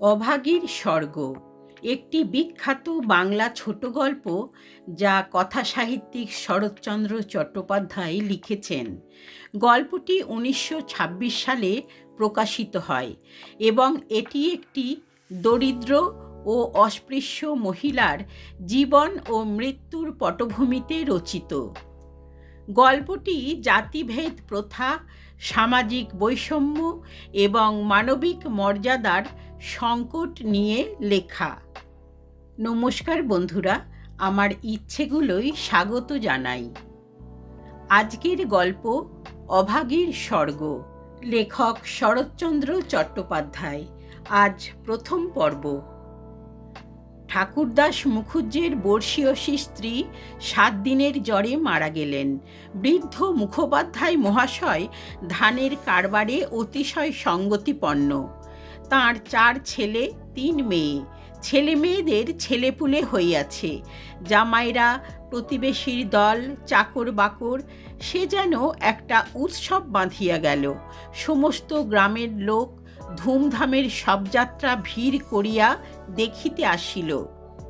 অভাগীর স্বর্গ। একটি বিখ্যাত বাংলা ছোট গল্প যা কথা সাহিত্যিক শরৎচন্দ্র চট্টোপাধ্যায় লিখেছেন। গল্পটি উনিশশো ছাব্বিশ সালে প্রকাশিত হয় এবং এটি একটি দরিদ্র ও অস্পৃশ্য মহিলার জীবন ও মৃত্যুর পটভূমিতে রচিত। গল্পটি জাতিভেদ প্রথা সামাজিক বৈষম্য এবং মানবিক মর্যাদার সংকট নিয়ে লেখা। নমস্কার বন্ধুরা, আমার ইচ্ছেগুলোই স্বাগত জানাই। আজকের গল্প অভাগীর স্বর্গ, লেখক শরৎচন্দ্র চট্টোপাধ্যায়। আজ প্রথম পর্ব। ঠাকুরদাস মুখুজ্জের বর্ষীয়সী স্ত্রী সাত দিনের জ্বরে মারা গেলেন। বৃদ্ধ মুখোপাধ্যায় মহাশয় ধানের কারবারে অতিশয় সঙ্গতিপন্ন। তাঁর চার ছেলে, তিন মেয়ে। ছেলে মেয়েদের ছেলেপুলে হইয়াছে। জামাইরা প্রতিবেশীর দল, চাকর বাকর, সে যেন একটা উৎসব বাঁধিয়া গেল। সমস্ত গ্রামের লোক ধুমধামের শবযাত্রা ভিড় করিয়া দেখিতে আসিল।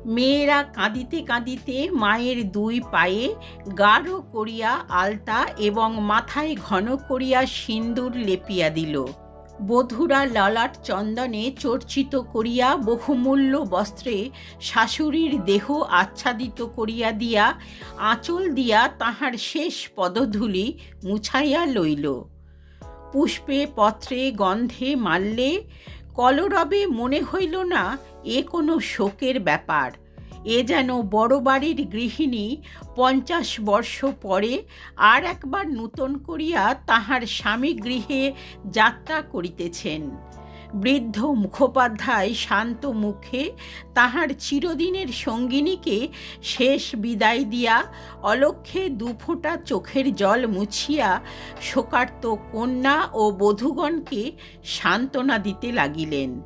মেয়েরা কাঁদিতে কাঁদিতে মায়ের দুই পায়ে গাঢ় করিয়া আলতা এবং মাথায় ঘন করিয়া সিন্দুর লেপিয়া দিল। বধূরা ললাট চন্দনে চর্চিত করিয়া বহুমূল্য বস্ত্রে শাশুড়ির দেহ আচ্ছাদিত করিয়া দিয়া আঁচল দিয়া তাহার শেষ পদধূলি মুছাইয়া লইল। পুষ্পে, পত্রে, গন্ধে মাললে কলরবে মনে হইল না এ কোনো শোকের ব্যাপার। এ যেন বড় বাড়ির গৃহিণী পঞ্চাশ বর্ষ পরে আর একবার নূতন করিয়া তাহার স্বামী গৃহে যাত্রা করিতেছেন। বৃদ্ধ মুখোপাধ্যায় শান্ত মুখে তাহার চিরদিনের সঙ্গিনীকে শেষ বিদায় দিয়া অলক্ষে দুফোঁটা চোখের জল মুছিয়া শোকার্ত কন্যা ও বধূগণকে সান্ত্বনা দিতে লাগিলেন।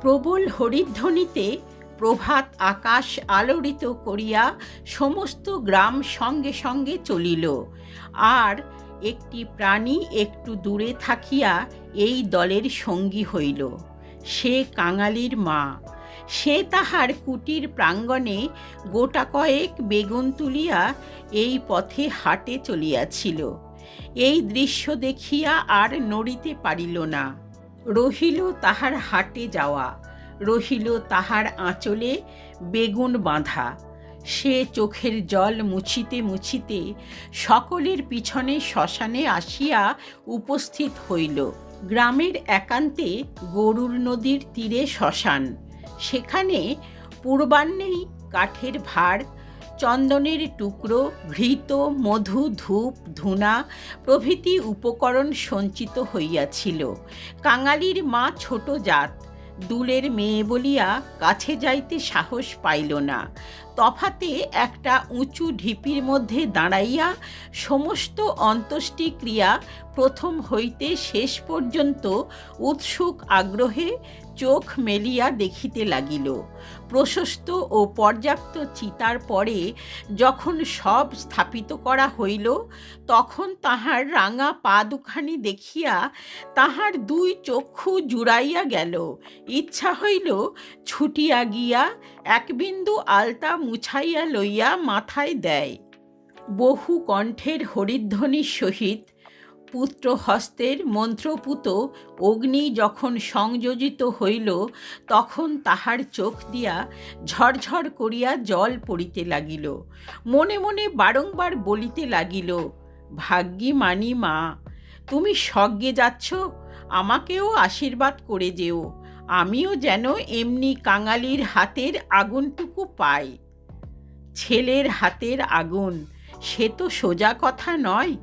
প্রবল হরিধ্বনিতে প্রভাত আকাশ আলোড়িত করিয়া সমস্ত গ্রাম সঙ্গে সঙ্গে চলিল। আর একটি প্রাণী একটু দূরে থাকিয়া এই দলের সঙ্গী হইল। সে কাঙালির মা। সে তাহার কুটির প্রাঙ্গণে গোটা কয়েক বেগুন তুলিয়া এই পথে হাটে চলিয়াছিল। এই দৃশ্য দেখিয়া আর নড়িতে পারিল না। রহিল তাহার হাটে যাওয়া। রহিল তাহার আঁচলে বেগুন বাঁধা। সে চোখের জল মুছিতে মুছিতে সকলের পিছনে শ্মশানে আসিয়া উপস্থিত হইল। গ্রামের একান্তে গরুর নদীর তীরে শ্মশান। সেখানে পূর্বাহ্নেই কাঠের ভাড় চন্দনের টুকরো, ঘৃত, মধু, ধূপ, ধুনা প্রভৃতি উপকরণ সঞ্চিত হইয়াছিল। কাঙালির মা ছোট জাত। দুলের মেয়ে বলিয়া কাছে যাইতে সাহস পাইল না। তফাতে একটা উঁচু ঢিপির মধ্যে দাঁড়াইয়া সমস্ত অন্ত্যেষ্টি ক্রিয়া প্রথম হইতে শেষ পর্যন্ত উৎসুক আগ্রহে চোখ মেলিয়া দেখিতে লাগিল। প্রশস্ত ও পর্যাপ্ত চিতার পরে যখন সব স্থাপিত করা হইল, তখন তাহার রাঙা পা দুখানি দেখিয়া তাহার দুই চক্ষু জুড়াইয়া গেল। ইচ্ছা হইল ছুটিয়া গিয়া এক বিন্দু আলতা মুছাইয়া লইয়া মাথায় দেয়। বহু কণ্ঠের হরিধ্বনির সহিত পুত্র হস্তের মন্ত্রপুত অগ্নি যখন সংযোজিত হইল, তখন তাহার চোখ দিয়া ঝরঝর করিয়া জল পড়িতে লাগিল। মনে মনে বারংবার বলিতে লাগিল ভাগ্যি মানি মা, তুমি স্বজ্ঞে যাচ্ছ, আমাকেও আশীর্বাদ করে যেও। আমিও যেন এমনি কাঙালির হাতের আগুনটুকু পাই। ছেলের হাতের আগুন, সে তো সোজা কথা নয়।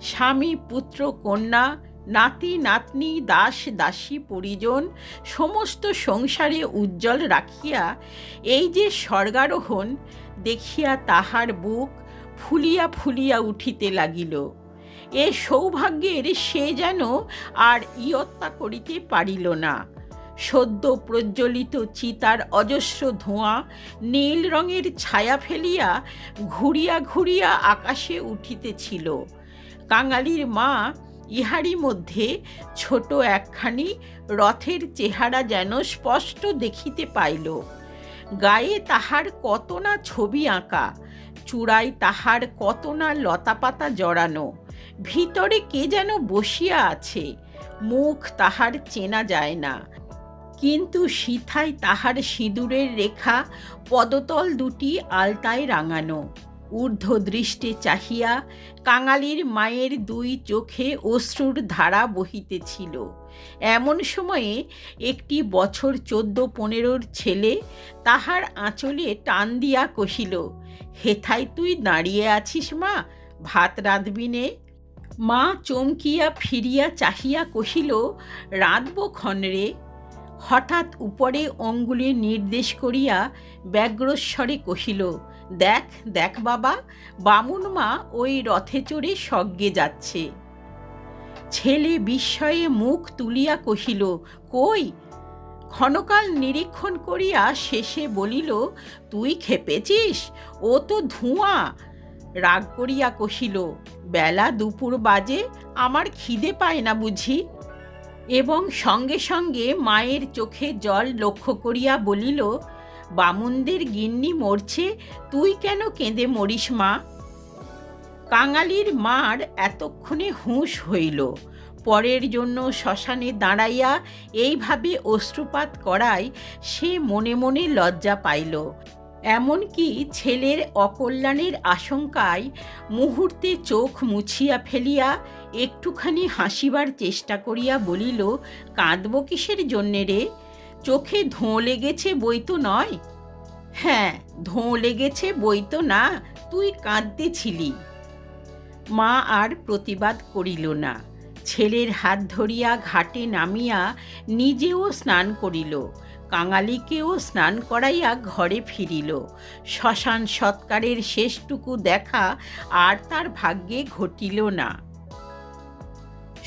স্বামী, পুত্র, কন্যা, নাতি, নাতনি, দাস, দাসী, পরিজন, সমস্ত সংসারে উজ্জ্বল রাখিয়া এই যে স্বর্গারোহণ, দেখিয়া তাহার বুক ফুলিয়া ফুলিয়া উঠিতে লাগিল। এ সৌভাগ্যের সে যেন আর ইয়ত্তা করিতে পারিল না। সদ্য প্রজ্বলিত চিতার অজস্র ধোঁয়া নীল রঙের ছায়া ফেলিয়া ঘুরিয়া ঘুরিয়া আকাশে উঠিতেছিল। কাঙালির মা ইহারই মধ্যে ছোট একখানি রথের চেহারা যেন স্পষ্ট দেখিতে পাইল। গায়ে তাহার কত না ছবি আঁকা, চূড়ায় তাহার কত না লতাপাতা জড়ানো, ভিতরে কে যেন বসিয়া আছে, মুখ তাহার চেনা যায় না। কিন্তু সিথায় তাহার সিঁদুরের রেখা, পদতল দুটি আলতায় রাঙানো। ঊর্ধ্ব দৃষ্টে চাহিয়া কাঙালির মায়ের দুই চোখে অশ্রুর ধারা বহিতেছিল। এমন সময়ে একটি বছর চোদ্দ পনেরোর ছেলে তাহার আঁচলে টান দিয়া কহিল, হেথায় তুই দাঁড়িয়ে আছিস মা? ভাত রাঁধবি নে? মা চমকিয়া ফিরিয়া চাহিয়া কহিল, রাঁধব ক্ষণরে হঠাৎ উপরে অঙ্গুলি নির্দেশ করিয়া ব্যগ্রস্বরে কহিল, দেখ দেখ বাবা, বামুন মা ওই রথে চড়ে স্বর্গে যাচ্ছে ছেলে বিস্ময়ে মুখ তুলিয়া কহিল, কই? ক্ষণকাল নিরীক্ষণ করিয়া শেষে বলিল, তুই খেপেছিস? ও তো ধোঁয়া রাগ করিয়া কহিল, বেলা দুপুর বাজে, আমার খিদে পায় না বুঝি? এবং সঙ্গে সঙ্গে মায়ের চোখে জল লক্ষ্য করিয়া বলিল, বামুনদের গিন্নি মরছে, তুই কেন কেঁদে মরিস মা? কাঙালির মার এতক্ষণে হুঁশ হইল। পরের জন্য শ্মশানে দাঁড়াইয়া এইভাবে অশ্রুপাত করায় সে মনে মনে লজ্জা পাইল। এমনকি ছেলের অকল্যাণের আশঙ্কায় মুহূর্তে চোখ মুছিয়া ফেলিয়া একটুখানি হাসিবার চেষ্টা করিয়া বলিল, কাঁদব কিসের জন্যে রে? চোখে ধোঁ লেগেছে বই তো নয়? হ্যাঁ ধোঁ লেগেছে বই তো না, তুই কাঁদতেছিলি। মা আর প্রতিবাদ করিল না। ছেলের হাত ধরিয়া ঘাটে নামিয়া নিজেও স্নান করিল। কাঙালিকেও স্নান করাইয়া ঘরে ফিরিল। শ্মশান সৎকারের শেষটুকু দেখা আর তার ভাগ্যে ঘটিল না।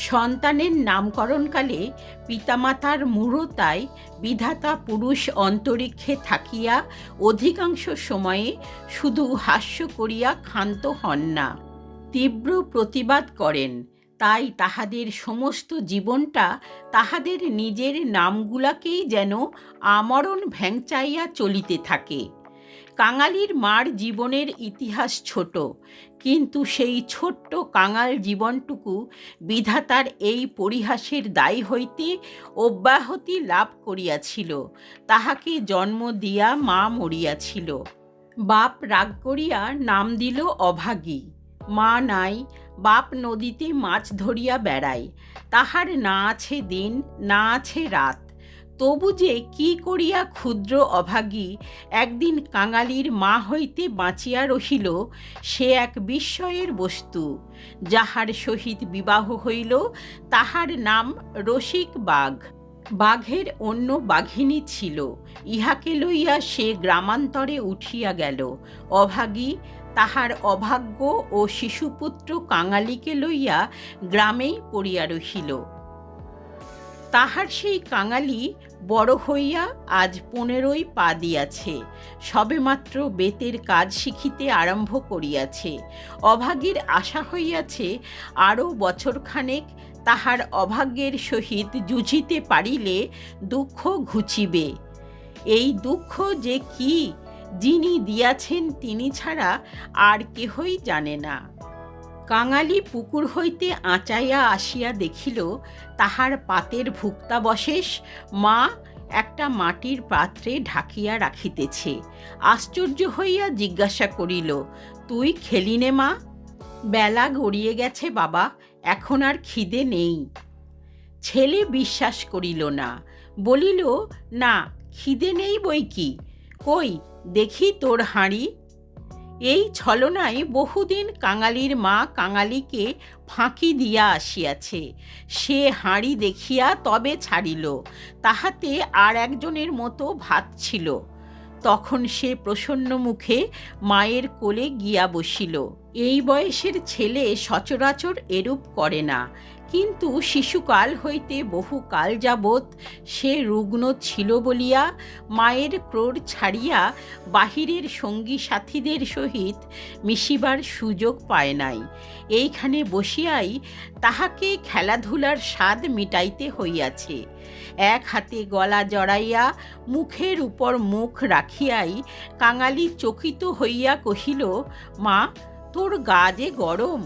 সন্তানের নামকরণকালে পিতামাতার মূঢ়তায় বিধাতা পুরুষ অন্তরিক্ষে থাকিয়া অধিকাংশ সময়ে শুধু হাস্য করিয়া ক্ষান্ত হন না, তীব্র প্রতিবাদ করেন। তাই তাহাদের সমস্ত জীবনটা তাহাদের নিজের নামগুলাকেই যেন আমরণ ভ্যাংচাইয়া চলিতে থাকে। কাঙালির মার জীবনের ইতিহাস ছোট, কিন্তু সেই ছোট্ট কাঙাল জীবনটুকু বিধাতার এই পরিহাসের দায় হইতে অব্যাহতি লাভ করিয়াছিল, তাহাকে জন্ম দিয়া মা মরিয়াছিল। বাপ রাগ করিয়া নাম দিল অভাগী, মা নাই বাপ নদীতে মাছ ধরিয়া বেড়ায়। তাহার না আছে দিন, না আছে রাত। তবু যে কি করিয়া ক্ষুদ্র অভাগী একদিন কাঙালির মা হইতে বাঁচিয়া রহিল, সে এক বিস্ময়ের বস্তু। যাহার সহিত বিবাহ হইল, তাহার নাম রসিক বাঘ। বাঘের অন্য বাঘিনী ছিল। ইহাকে লইয়া সে গ্রামান্তরে উঠিয়া গেল। অভাগী তাহার অভাগ্য ও শিশুপুত্র কাঙালিকে লইয়া গ্রামেই পড়িয়া রহিল। তাহার সেই কাঙালি বড় হইয়া আজ পনেরোই পা দিয়াছে, সবেমাত্র বেতের কাজ শিখিতে আরম্ভ করিয়াছে। অভাগীর আশা হইয়াছে আরও বছরখানেক তাহার অভাগ্যের সহিত জুঝিতে পারিলে দুঃখ ঘুচিবে। এই দুঃখ যে কি যিনি দিয়াছেন তিনি ছাড়া আর কেহই জানে না। কাঙালি পুকুর হইতে আঁচাইয়া আসিয়া দেখিল, তাহার পাতের ভুক্তাবশেষ মা একটা মাটির পাত্রে ঢাকিয়া রাখিতেছে। আশ্চর্য হইয়া জিজ্ঞাসা করিল, তুই খেলিনে মা? বেলা গড়িয়ে গেছে বাবা, এখন আর খিদে নেই ছেলে বিশ্বাস করিল না, বলিল, না, খিদে নেই বই কি? কই দেখি তোর হাঁড়ি। এই ছলনায় বহুদিন কাঙালির মা কাঙালিকে ফাঁকি দিয়া আসিয়াছে। সে হাঁড়ি দেখিয়া তবে ছাড়িল, তাহাতে আর একজনের মতো ভাত ছিল। তখন সে প্রসন্ন মুখে মায়ের কোলে গিয়া বসিল। এই বয়সের ছেলে সচরাচর এরূপ করে না। কিন্তু শিশুকাল হইতে বহুকাল যাবৎ সে রুগ্ন ছিল বলিয়া মায়ের ক্রোড় ছাড়িয়া বাহিরের সঙ্গী সাথীদের সহিত মিশিবার সুযোগ পায় নাই। এইখানে বসিয়াই তাহাকে খেলাধুলার স্বাদ মিটাইতে হইয়াছে। এক হাতে গলা জড়াইয়া মুখের উপর মুখ রাখিয়াই কাঙালি চকিত হইয়া কহিল, মা, তোর গা যে গরম!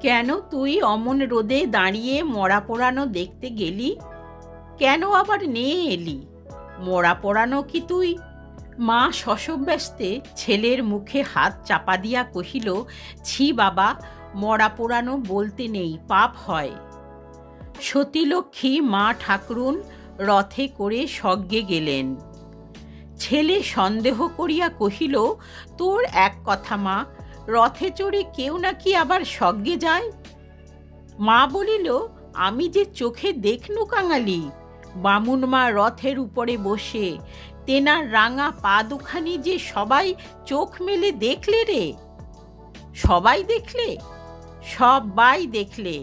কেন তুই অমন রোদে দাঁড়িয়ে মরা পোড়ানো দেখতে গেলি? কেন আবার নিয়ে এলি? মরা পোড়ানো কি তুই? মা শশব্যস্তে ছেলের মুখে হাত চাপা দিয়া কহিল, ছি বাবা, মরা পোড়ানো বলতে নেই, পাপ হয়। সতীলক্ষ্মী মা ঠাকরুন রথে করে স্বর্গে গেলেন। ছেলে সন্দেহ করিয়া কহিল, তোর এক কথা মা রথে চড়ে কেউ নাকি আবার স্বর্গে যায়? মা বলিল, আমি যে চোখে দেখনু কাঙালি, বামুন মা রথের উপরে বসে তেনার রাঙা পা দুখানি যে সবাই চোখ মেলে দেখলে রে? সবাই দেখলে? সবাই দেখলে।